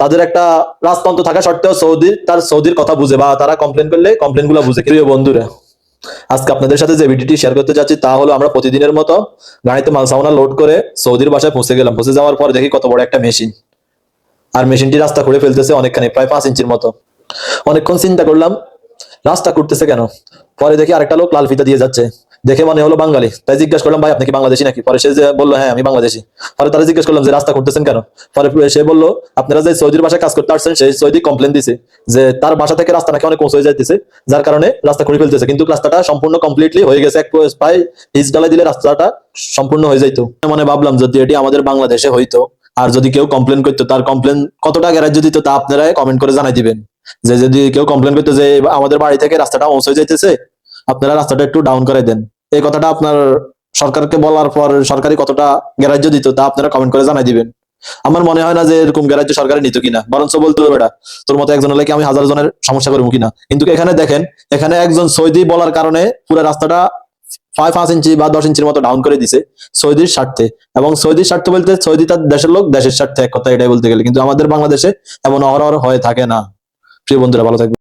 তাদের একটা রাজতন্ত্র থাকা সত্ত্বেও সৌদির তার সৌদির কথা বুঝে বা তারা কমপ্লেন করলে কমপ্লেনগুলো বুঝে প্রিয় বন্ধুরা আজকে আপনাদের সাথে যে ভিডিওটি শেয়ার করতে যাচ্ছি তা হলো আমরা প্রতিদিনের মতো গাড়িতে মাল সামানা লোড করে সৌদির বাসায় পৌঁছে গেলাম। পৌঁছে যাওয়ার পর দেখি কত বড় একটা মেশিন আর মেশিনটি রাস্তা খুঁড়ে ফেলতেছে অনেকখানি প্রায় পাঁচ ইঞ্চির মতো। অনেকক্ষণ চিন্তা করলাম রাস্তা করতেছে কেন? পরে দেখি আরেকটা লোক লাল ফিতা দিয়ে যাচ্ছে। দেখে মনে হলো বাঙালি। তাই জিজ্ঞেস করলাম, ভাই, আপনি কি বাংলাদেশি নাকি? পরে সে বলল হ্যাঁ আমি বাংলাদেশি। পরে তারা জিজ্ঞেস করলাম যে, রাস্তা করতেছেন কেন? পরে সে বলল, আপনারা যে সৌদির বাসায় কাজ করতে আসছেন, সেই সৌদি কমপ্লেন দিছে যে, তার বাসা থেকে রাস্তা নাকি অনেক পৌঁছে যাইতেছে, যার কারণে রাস্তা খুঁড়ে ফেলতেছে। কিন্তু রাস্তাটা সম্পূর্ণ কমপ্লিটলি হয়ে গেছে, এক প্রায় হিজ ডালাই দিলে রাস্তাটা সম্পূর্ণ হয়ে যাইতো। মানে ভাবলাম যদি এটি আমাদের বাংলাদেশে হইতো, আর যদি কেউ কমপ্লেন করতো, তার কমপ্লেন কতটা গ্যারাজ্য দিত তা আপনারা কমেন্ট করে জানাই দিবেন। যে যদি কেউ কমপ্লেন করতো যে আমাদের বাড়ি থেকে রাস্তাটা পৌঁছে যাইতেছে, আপনারা রাস্তাটা একটু ডাউন করে দেন। এই কথাটা আপনার সরকারকে বলার পর সরকারি কতটা গ্যারাজ্য দিত তা আপনারা কমেন্ট করে জানাই দিবেন। আমার মনে হয় না যে এরকম গ্যারাজ্য সরকারে নিত কিনা। বরঞ্চ বলতো বেটা, তোর মতো একজন হলে কি আমি হাজার জনের সমস্যা করব কিনা? কিন্তু এখানে দেখেন, এখানে একজন সৌদি বলার কারণে পুরো রাস্তাটা ফাইভ পাঁচ ইঞ্চি বা দশ ইঞ্চির মতো ডাউন করে দিছে সৌদির স্বার্থে। এবং সৌদির স্বার্থে বলতে সৌদি তার দেশের লোক, দেশের স্বার্থে এক কথা এটাই বলতে গেলে। কিন্তু আমাদের বাংলাদেশে এমন অহরহ হয়ে থাকে না। প্রিয় বন্ধুরা ভালো থাকবে